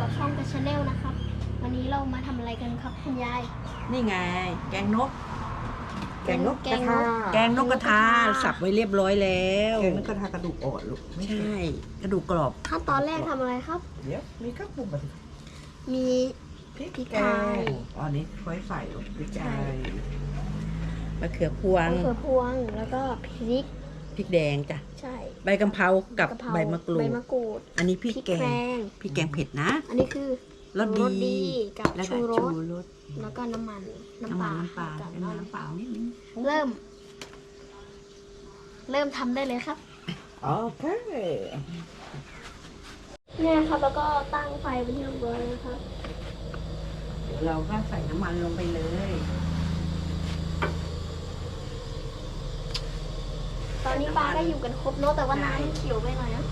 กับช่องกระชาแนลนะครับ วันนี้เรามาทำอะไรกันครับคุณยาย นี่ไง แกงนก แกงนกแกกระงนทากแกงนกกระทา สับไว้เรียบร้อยแล้วแกงนกกระทากระดูกอ่อนลูกไม่ใช่ใช่กระดูกกรอบ ขั้นตอนแรกทำอะไรครับ เดี๋ยวมีข้าวปรุงมาสิมี พริกพริกแกไทยงอ๋ออันนี้ไว้ใส่ลูกพริกแกงมะเขือพวงมะเขือพวงแล้วก็พริกพริกแดงจ้ะ ใช่ ใบกะเพรากับกะเพราใบมะกรูใบดมะกรูด อันนี้พริกพริกแกแกงง พริกแกงเผ็ดนะอันนี้คือรสดีกับแล้วก็ชูรชูสรสแล้วก็น้ำมันน้ำน้ำปมัลานน้ำปลากับน้ำน้ำเปล่านิดนึงเริ่ม เริ่มทำได้เลยครับ โอเคเนี่ยครับแล้วก็ตั้งไฟเป็นที่เรียบร้อยแล้วครับ เดี๋ยวเราก็ใส่น้ำมันลงไปเลย ตอนนี้ปลาก็อยู่กันครบเนอะแต่ว่าน้ำมันเขียวไปหน่อยนะ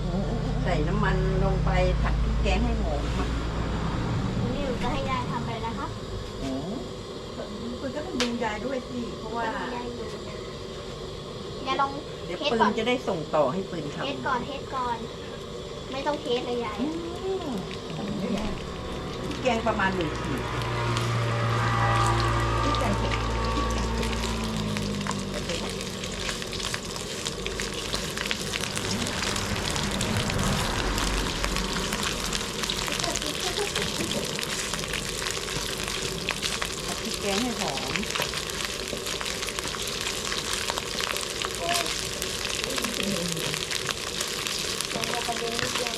ใส่น้ำมันลงไปผัดพริกแกงให้หอมอะนี่หนูจะให้ยายทำไปนะครับโอ้คุณก็ต้องดูยายด้วยสิเพราะว่า ยายอยู่ยายลองเดี๋ยวเทสปืก่อนนจะได้ส่งต่อให้ปืนครับเทสก่อนเทสก่อน ไม่ต้องเทสเลยยายพริกแกงประมาณหนึ่งขีดพริกแกงเผ็ด ผัดพริกแกงให้หอม ลองเอาประเด็นนิดเดียว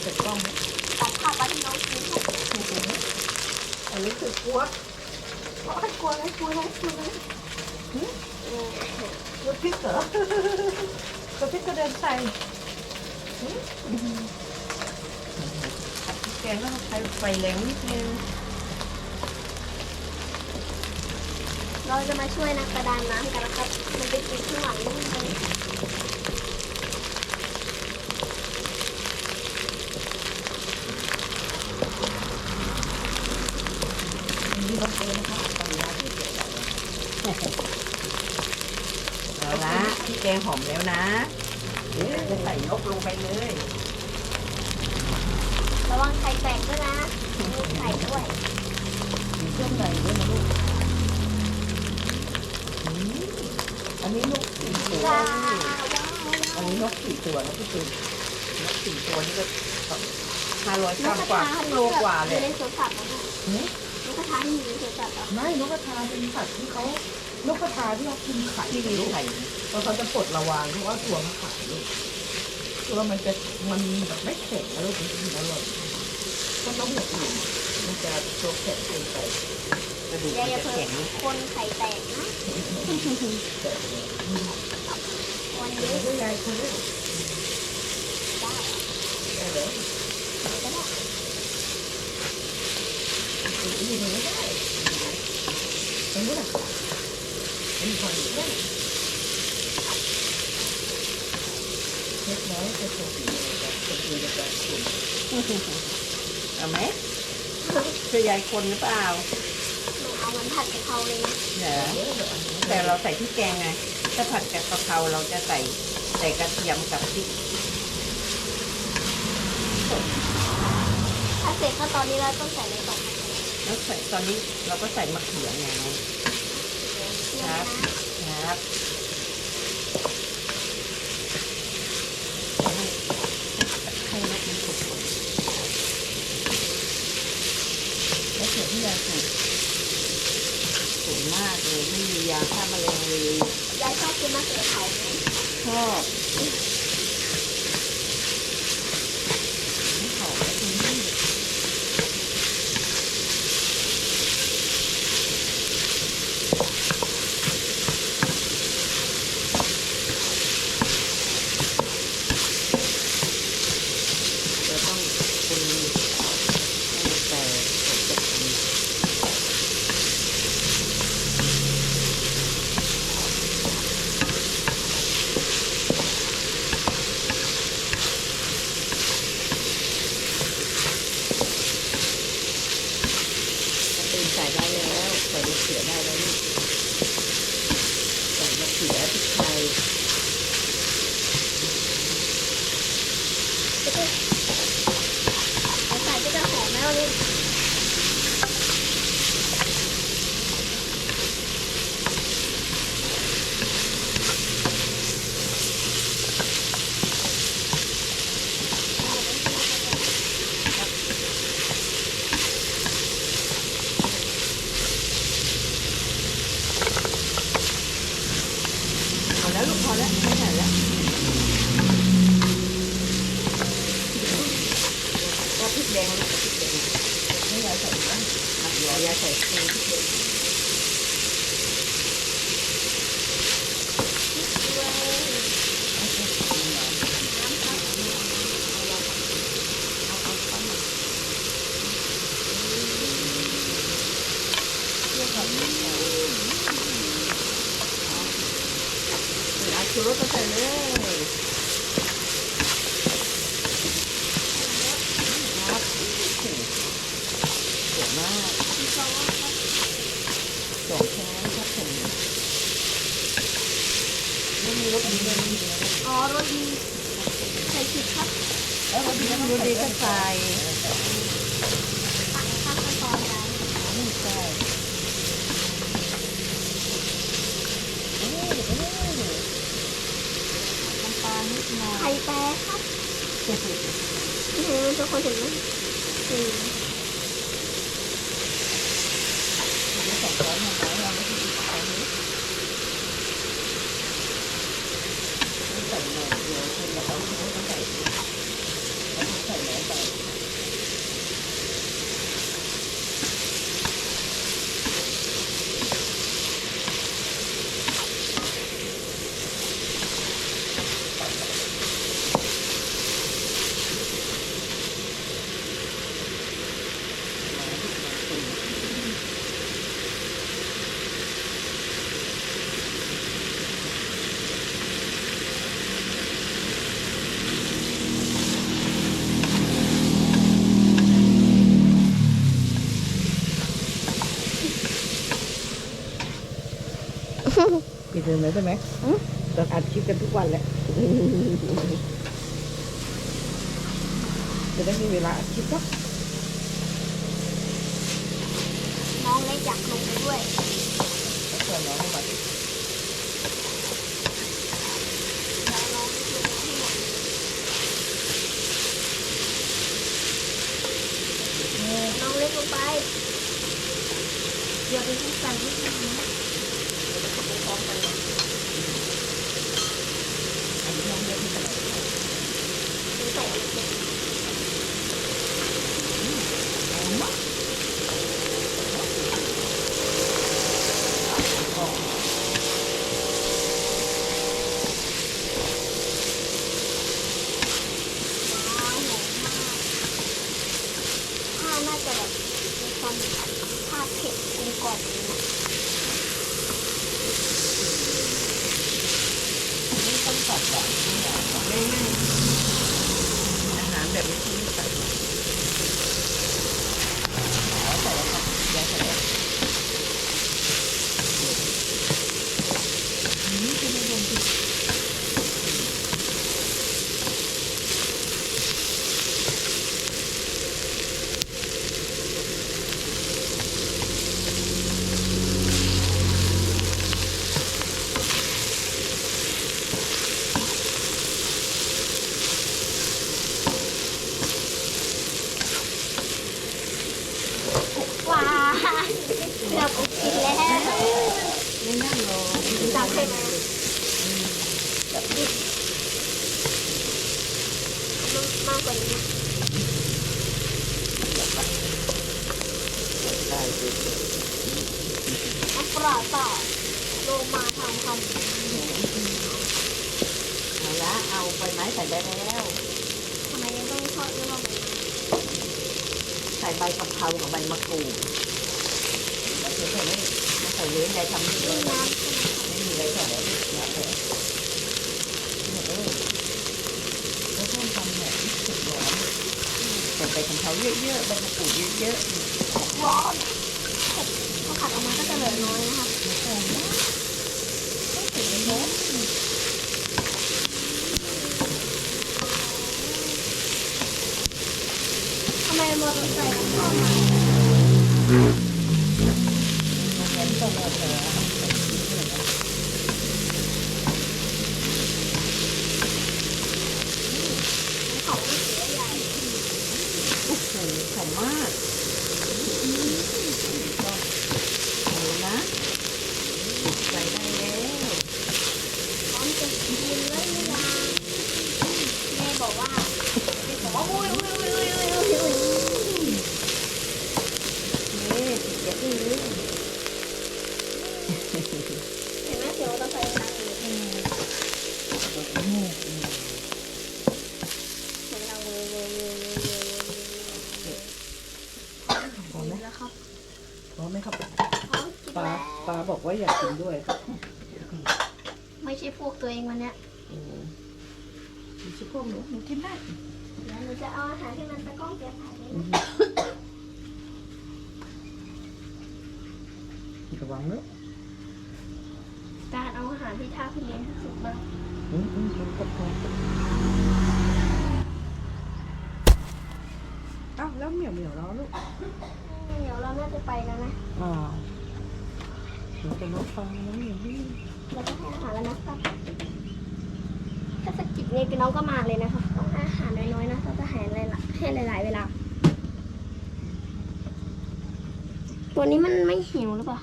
เสร็จกล้องไหม ตัดภาพมาที่น้องกินครับ อันนี้คือกลัว โอ้ยกลัวเลยกลัวเลยกลัวเลยเออ รสพริกเหรอรสพริกก็ เดินใส่ผัดพริกแกงแล้วใช้ไฟแรงนิดนึงเราจะมาช่วยนักประดาน้ำกันนะครับ มันไปติดข้างหลังนี่เลยเอาละพริกแกงหอมแล้วนะเดี๋ยวจะใส่นกลงไปเลยระวังไข่แตกด้วยนะมีไข่ด้วยมีเครื่องในด้วยนะลูกอันนี้ลูกสี่ตัวว้าวว้าวอันนี้นกสี่ตัวนะพี่ตูนนกสี่ตัวนี่ก็ห้าร้อยกนรักมกระกว่าทาโลกว่าเลอยู่ยในสวนสัตว์นะหืม นกกระทาที่อยู่ในสวนสัตว์เหรอไม่นกกระทาเป็นสัตว์ที่เขานกกระทาที่เขากินไข่ที่มีลูกไข่เพราะเขาจะปลดระวางเพราะว่าตัวมันขาย ลูกตัวมันจะมันแบบไม่แข็งแล้วมันกินอร่อยเพราะนกหัวอื่มันจะตัวแข็งเกินไปกระดูกมันจะแข็งคนไข่แตกนะวันเดี๋ยวนี้ให้ยายคนนี้ได้ได้เลยก็ได้นี่มันไม่ได้ตรงนี้นะอันนี้พอดีได้เล็กน้อยจะตัวสีจะตัวสีจะจะขุ่น เอาไหมช่วยยายคนหรือเปล่าหนูเอามันผัดกะเพราเลยนะเดี๋ยวแต่เราใส่พริกแกงไง ถ้าผัดกับกะเพราเราจะใส่ใส่กระเทียมกับพริกถ้าเสร็จขั้นตอนนี้เราต้องใส่อะไรต่อครับแล้วใส่ตอนนี้เราก็ใส่มะเขือไงเยอะนะครับ ให้ให้นกมันสุกก่อน แล้วเสร็จที่ยายขุ่น สวยมากเล ยไม่มียาฆ่าแมลงเลยยายชอบกินมะเขือเผาไหมชอบไม่หอมแล้วคุณนี่เราต้องคนให้มันแตกออกจากกัน ใส่ก็จะหอมแล้วนี่ พอแล้วลูกพอแล้วไม่ใส่แล้ว ก็พริกแดงลูกพริกแดง ไม่อยากใส่บ้าง อะเดี๋ยวยายใส่พริกแดง เอาชูรสมาใส่เลย ครับขู่สวยมากสองช้อนครับผมไม่มีรสดีเลยอ๋อรสดีใส่ผิดครับแล้วรสดีก็ดูดีก็ใส่ ตักข้าวขั้นตอนการ ไม่ใส่ โอ้โห น้ำตาลนิดหน่อย ไข่แปรครับ นี่เห็นไหมทุกคนเห็นไหมอืม มีสองช้อนมาแล้วเราไม่ต้องใส่นี้ใส่หน่อยเดียวคนละเอาไม่ต้องใส่เราต้องใส่น้อยไป ปิดเลยไหมใช่ไหมต้องอัดคลิปกันทุกวันแหละ จะได้มีเวลาอัดคลิปเนาะน้องเล็กอยากลงไปด้วยเพื่อนน้องให้มาดิแล้วน้องไม่ลงให้หมดน้องเล็กลงไปอย่าไปที่ใส่ที่นี่นะ อันนี้น้องเยอะที่สุด ใส่ ว้าวหอมมากผ้าน่าจะแบบมีความผ้าเผ็ดกลมกล่อมเลยนะ นี่ต้องตัดแบบนี้อย่างไม่ไม่อาหารแบบนี้ที่ใส่หน่อยอ๋อใส่แล้วครับยายใส่แล้วนี่คือไม่รวมที่ ว้าเกือบกินแล้ว ไม่นั่งรอ จับใช่ไหมแบบนี้มากกว่านี้ ได้สิ อัป ราต่อโลมาทำทำเอาละเอาใบไม้ใส่ได้แล้วทำไมยังต้องทอดด้วยว่ามันใส่ใบกะเพรากับใบมะกรูดแล้วเดี๋ยวใส่เลยมาใส่เลยยายทำให้เลมียน้ำใช่ไหมไม่มีอะไรใส่แล้วอย่าใส่เออแล้วต้องทำแบบที่สุดร้อนใส่ใบกะเพราเยอะๆใบมะกรูดเยอะๆร้อนพอขัดออกมาก็จะเหลือน้อยนะคะ หอมมากต้องใส่ร้อน อ มอเตอร์ไซค์เข้ามามันเห็นตรงแถว ของเสียใหญ่ โอ้โหหอมมากเอานะใส่ได้แล้ว พร้อมจะกินเลยหรือยังแม่บอกว่าแม่บอกว่าอุ้ยอุ้ยอุ้ยอุ้ยอุ้ยอุ้ย นี่เดี๋ยวอีก เห็นไหมเสียงมอเร์ไซค์ดังอยู่โอ้โหเสียงดังเว้ยเว้ยเว้ยเว้ยเว้ยเว้ยพอไหมแล้วครับพอไหมครับพร้อมกินปลาแล้วปลาบอกว่าอยากกินด้วยครับไม่ใช่พวกตัวเองวันเนี้ยโอ้โหมีชิพวกหนูหนูกินได้เดี๋ยวหนูจะเอาอาหารที่มันตะกล้องเก็บถ่ายไว้นะ ระวังเนอะารเอาอาหารที่ท่าพี่เลี้ยงที่สุดมากอืมอืมมันกดพออ้าวแล้วเหมียวเหมียวแล้วลูกเดี๋ยวเราน่าจะไปแล้วนะอ่าหนูเป็นน้องฟังน้องเหมียวนี่เราต้องให้อาหารแล้วนะครับถ้าสะกิดเนี่ยน้องก็มาเลยนะครับต้องให้อาหารน้อยๆนะเราจะให้หลายๆให้หลายๆเวลา ตัวนี้มันไม่หิวหรือเปล่า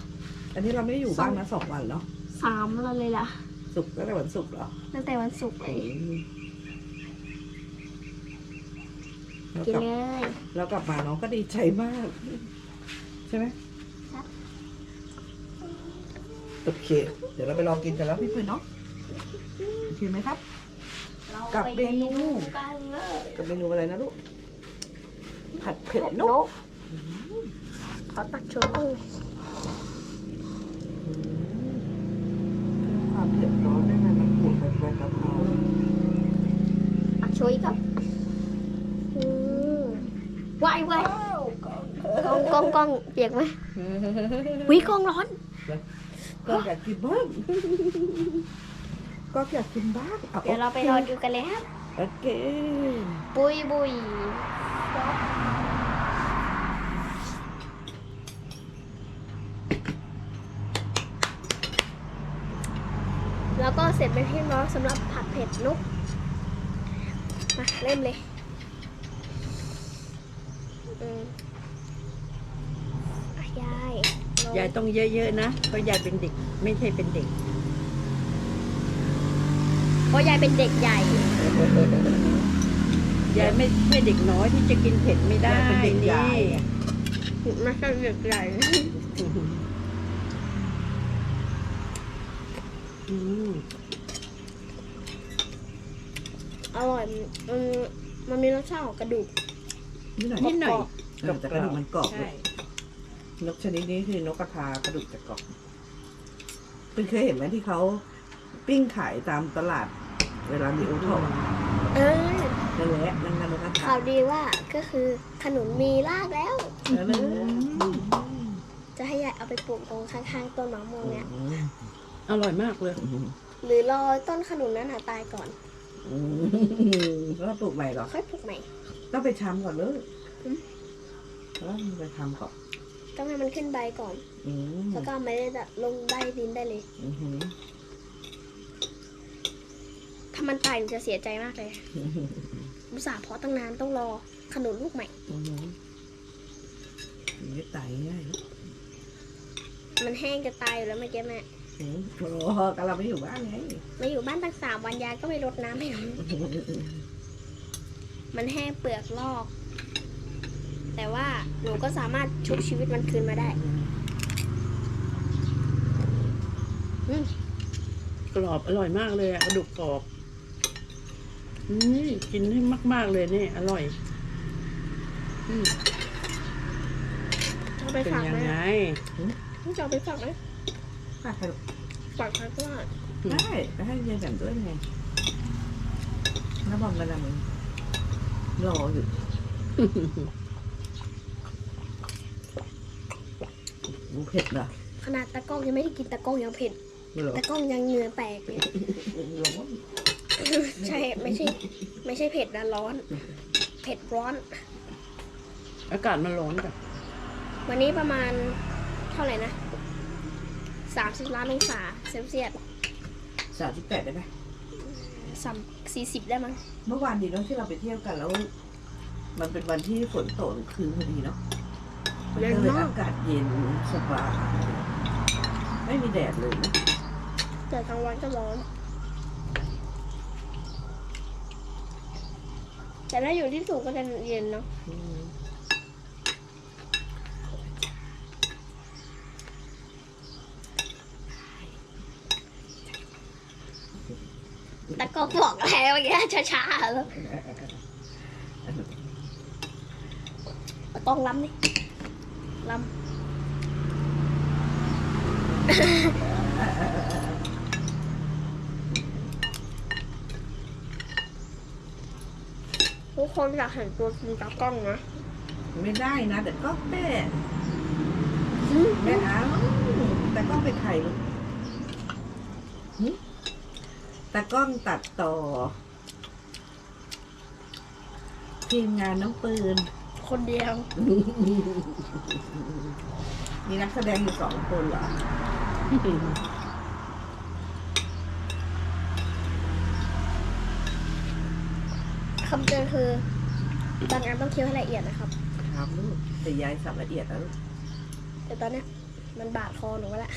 อันนี้เราไม่ได้อยู่บ้านมาสองวันแล้ว สามเราเลยล่ะศุกร์ตั้งแต่วันศุกร์เหรอตั้งแต่วันศุกร์เลยแล้วกินกลับเลยแล้วกลับมาน้องก็ดีใจมาก ใช่ไหมครับโอเค เดี๋ยวเราไปลองกินกันแล้วพี่ปืนเนาะโอเคไหมครับเรากับไปเมนู กันเลยกับเมนูอะไรนะลูก ผัดเผ็ดนนกกขอตักโชว์กุ้ง อืมเพิ่ม ความเผ็ดร้อนได้ไหมมันขูดไปไปกะเพราตักโชว์อีกครับอืมวายวายกล้องกล้องกล้องเปียกไหมวิกล้องร้อน ก็อยากกินบ้างก็อยากกินบ้างอาเดี๋ยวเราไปรอดูกันเลยครับ โอเคบุยบุย แล้วก็เสร็จเป็นที่ร้อยสำหรับผัดเผ็ดนุกมาเริ่มเลยอืมอะยายลงยายต้องเยอะๆนะเพราะยายเป็นเด็ก ไม่ใช่เป็นเด็ก เพราะยายเป็นเด็กใหญ่ ยายไม่ใช่เด็กน้อยที่จะกินเผ็ดไม่ได้ยายเป็นเด็กใหญ่นี่ไม่ใช่เด็กใหญ่ อืมอร่อยมันมันมีรสชาติของกระดูก นิดหน่อยนิดหน่อยกับกระดูกมันกรอบใช่ นกชนิดนี้คือนกกระทากระดูกจะกรอบเป็นเคยเห็นไหมที่เขาปิ้งขายตามตลาด เวลามีอูทองเออนั่นแหละนั่นนั่นนกกระทาข่าวดีว่าก็คือขนุนมีรากแล้ว นั่นแหละจะให้ยายเอาไปปลูกตรงข้างๆต้นมะม่วงเนี่ย อืม อร่อยมากเลยอืมหรือรอต้นขนุนนั้นหาตายก่อนอืมแล้วปลูกใหม่เหรอ ค่อยปลูกใหม่ ต้องไปชำก่อนเลยอืม แล้วไปทำก่อนต้องให้มันขึ้นใบก่อน อืมแล้วก็เอาไม่ได้ลงใบดินได้เลย อือหือถ้ามันตายหนูจะเสียใจมากเลยอุตส่าห์เพาะตั้งนานต้องรอขนุนลูกใหม่ อือหือไม่ตายง่ายนะมันแห้งจะตายอยู่แล้วเมื่อกี้แม่ อืมโอ้ก็เราไม่อยู่บ้านไงมาอยู่บ้านตั้งสามวันยายก็ไม่รดน้ำให้หนูมันแห้งเปลือกลอก แต่ว่าหนูก็สามารถชุบชีวิตมันคืนมาได้กรอบอร่อยมากเลยอะกระดูกกรอบนี่กินให้มาก ๆ เลยนี่ อร่อยอืมเอาไปเป็นฝากยัไหมงไง นี่จะเอาไปฝากไหม ฝากใครฝากใครก็ได้ได้ไปให้เย็นกันด้วยไงน้าบอมกำลังรออยู่อู้เผ็ดเหรอขนาดตะกล้องยังไม่ได้กินตะกล้องยังเผ็ดไม่หรอตะกล้องยังเหงื่อแตกเลยร้อนใช่ไม่ใช่ ไม่ใช่เผ็ดนะร้อน เผ็ดร้อน อากาศมันร้อนจ้ะวันนี้ประมาณเท่าไหร่นะ สามสิบล้านองศาเซลเซียสสามสิบแปดได้ไหมสามสี่สิบได้มั้งเมื่อวานดีเนาะที่เราไปเที่ยวกันแล้ว มันเป็นวันที่ฝนตกคืนพอดีเนาะมันก็เลยอากาศเย็นสบายไม่มีแดดเลยนะแต่กลางวันก็ร้อน แต่ถ้าอยู่ที่สูงก็จะเย็นเนาะ อืม แต่ ก็บอกแล้วอย่างเงี้ยช้าๆแล้วต้องล้ำนี่ล้ำทุกคนอยากเห็นตัวจริงตากล้องนะ ไม่ได้นะ แต่ก็แม่แม่เอาแต่ก็เป็นใครลูกหึ แต่กล้องตัดต่อ ทีมงานน้องปืน คนเดียว มีนักแสดงอยู่สองคนเหรอ คำเตือนคือบางอันต้องเคี้ยวให้ละเอียดนะครับ ครับลูกแต่ยายสับละเอียดแล้วลูกแต่ตอนเนี้ยมันบาดคอหนูก็แล้ว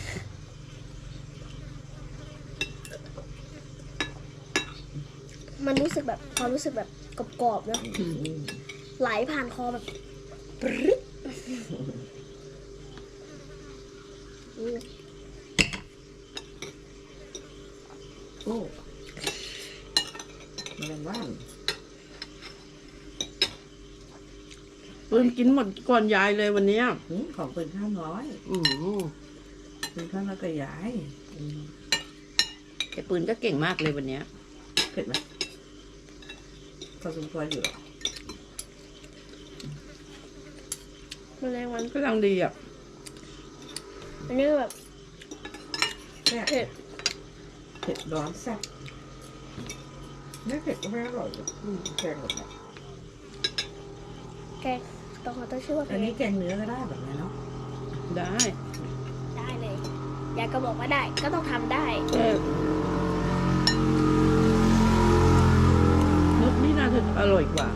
มันรู้สึกแบบความรู้สึกแบบกรอบๆเนอะไหลผ่านคอแบบปรึ๊ดอืมโอ้แมลงว่านปืนกินหมดก่อนยายเลยวันเนี้ยหืมของปืนข้าวน้อยอืมปืนข้าวน้อยกับยายอืมไอ้ปืนก็เก่งมากเลยวันเนี้ย เผ็ดไหม พอสมควรอยู่หรอแมลงวันก็ลังดีอะ อันนี้แบบแซ่บเผ็ดเผ็ดร้อนแซ่บไม่เผ็ดก็ไม่อร่อยเลยอืมแกงแบบนี้แกงต้องขอต้องชื่อว่าอันเผ็นี้ดแกงเนื้อก็ได้แบบนี้เนาะได้ได้เลยยายก็บอกว่าได้ ก็ต้องทำได้ เออ อร่อยกว่า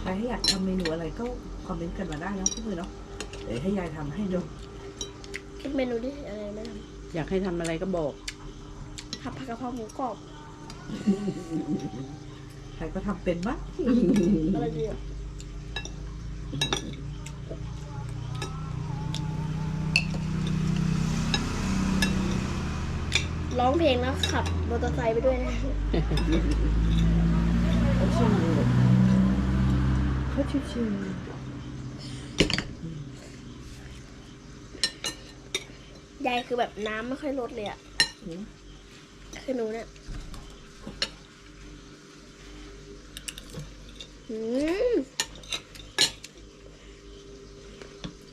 ใครให้อยากทำเมนูอะไรก็คอมเมนต์กันมาได้นะพี่มือเนาะเดี๋ยวให้ยายทำให้ดูคิดเมนูดิอะไรไม่ทอยากให้ทำอะไรก็บอกำผัดผักกะเพราหมูกรอบใครก็ทำเป็นมั้งอะไรดีอะ ร้องเพลงแล้วขับมอเตอร์ไซค์ไปด้วยนะเขาชิวเขาชิวยายคือแบบน้ำไม่ค่อยลดเลยอะๆอืมคือหนูเนี่ยอืม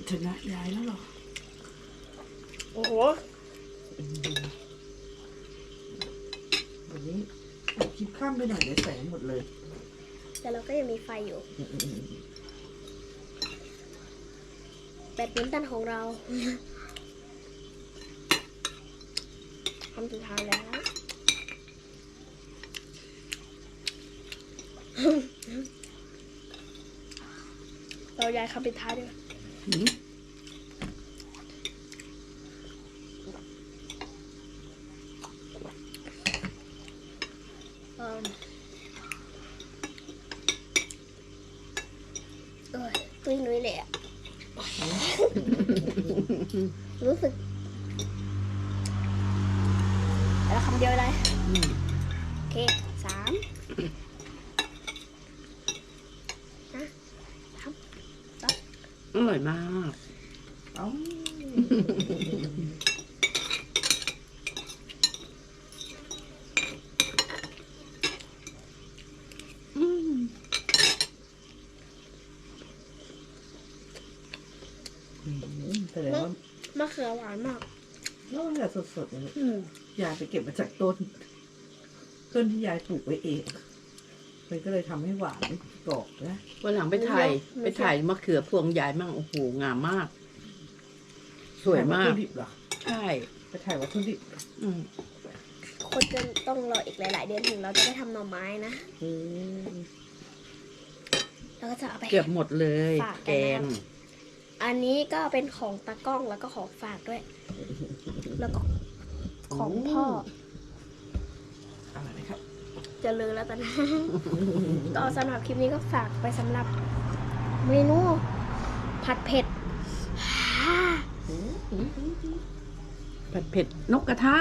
ชนะยายแล้วเหรอ โอ้โห วันนี้อัดคลิปข้ามไปหน่อยเดี๋ยวแสงหมดเลย แต่เราก็ยังมีไฟอยู่ แบดมินตันของเราทำสุดท้ายแล้ว เราย้ายคำปิดท้ายดีกว่า อืม เอิ่มเอ้ย ตุ้ยนุ้ยเลยอะรู้สึกแล้วคำเดียวเลยอืมโอเคสามนะสามอร่อยมาก เอ้า อืม อืมแสดงว่ามะเขือหวานมาก นอกจาก สดๆเลยอืมยายไปเก็บมาจากต้น ต้นที่ยายปลูกไว้เองไปมันก็เลยทำให้หวานกรอบนะวันหลังไปถ่ายไม่ไปใช่ถ่ายมะเขือพวงยายมั่งโอ้โหงามมาก สวยมาถ่กวัตถุดิบเหรอใช่ ไปถ่ายวัตถุดิบอืมคนจะต้องรออีกหลาย ๆ เดือนถึงเราจะได้ทำหน่อไม้นะ อืมแล้วก็จะเอาไป เกือบหมดเลย ฝากกันแกงนะครับอันนี้ก็เป็นของตากล้องแล้วก็ของฝากด้วย แล้วก็ ของพ่ออะไรนะครับเจะลือแล้วตอนนี้ก็สำหรับคลิปนี้ก็ฝากไปสำหรับเมนูผัดเผ็ดผัดเผ็ดนกกระทา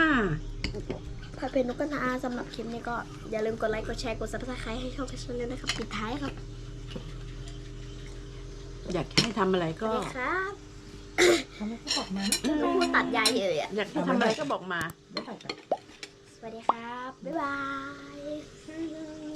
ผัดเผ็ดนกกระทาสำหรับคลิปนี้ก็อย่าลืมกดไลค์กดแชร์กดซับสไครต์ให้ช่องแฟชั่นด้วยนะครับปิดท้ายครับ อยากให้ทำอะไรสก็วัสดีครับ ทำไมเขบอกมานะพูดตัดยายเลยอะอยากทำอะไรก็บอกมาเปไปสวัสดีครับ บ๊ายบาย